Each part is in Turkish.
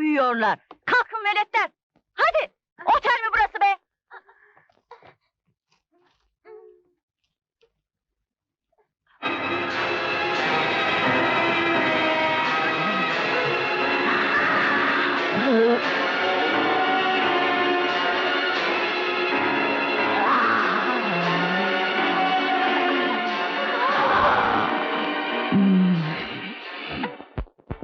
bekliyorlar. Kalkın veletler. Hadi. Otel mi burası be?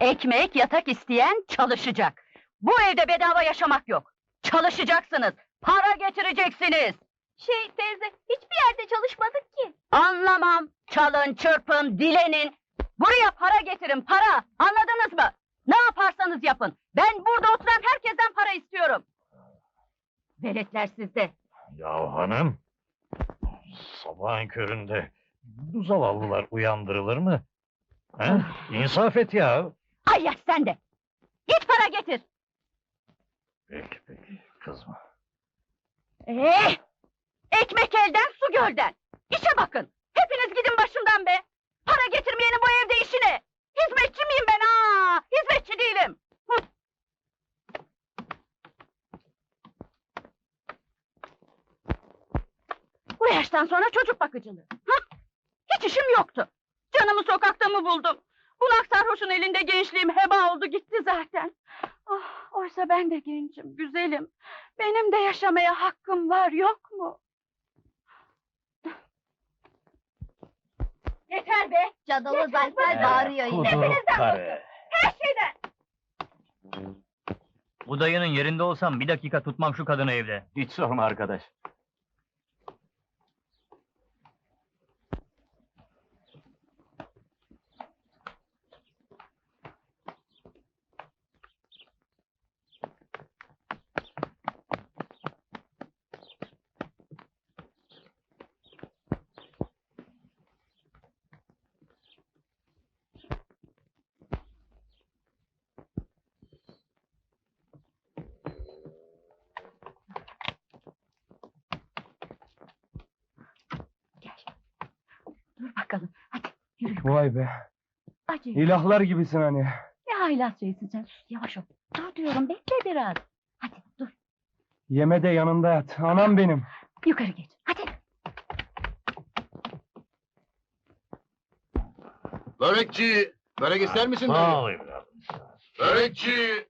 Ekmek, yatak isteyen çalışacak. Bu evde bedava yaşamak yok. Çalışacaksınız. Para getireceksiniz. Şey teyze, hiçbir yerde çalışmadık ki. Anlamam. Çalın, çırpın, dilenin. Buraya para getirin, para. Anladınız mı? Ne yaparsanız yapın. Ben burada oturan herkesten para istiyorum. Veletler sizde. Ya hanım, sabahın köründe bu zavallılar uyandırılır mı? He? İnsaf et ya. Ay ya sen de. Git para getir. Peki peki, kızma. Eh! Ekmek elden, su gölden. İşe bakın. Hepiniz gidin başımdan be. Para getirmeyenin bu evde işine. Hizmetçi miyim ben ha? Hizmetçi değilim. Hı. Bu yaştan sonra çocuk bakıcılığı. Hiç işim yoktu. Canımı sokakta mı buldum? Bunak sarhoşun elinde gençliğim heba oldu gitti zaten. Ah, oysa ben de gencim, güzelim. Benim de yaşamaya hakkım var, yok mu? Yeter be! Cadılı be! bağırıyor yine. Hepinizden kare. Her şeyden! Bu dayının yerinde olsam bir dakika tutmam şu kadını evde. Hiç sorma arkadaş. Bakalım, hadi yürü. Vay be. Acı. İlahlar gibisin hani. Ne haylaz şeysin sen, sus yavaş ol. Dur diyorum, bekle biraz. Hadi dur, Yeme de yanında yat. Anam benim. yukarı geç, hadi. Börekçi, börek ister misin? Sağ ol evladım. Börekçi.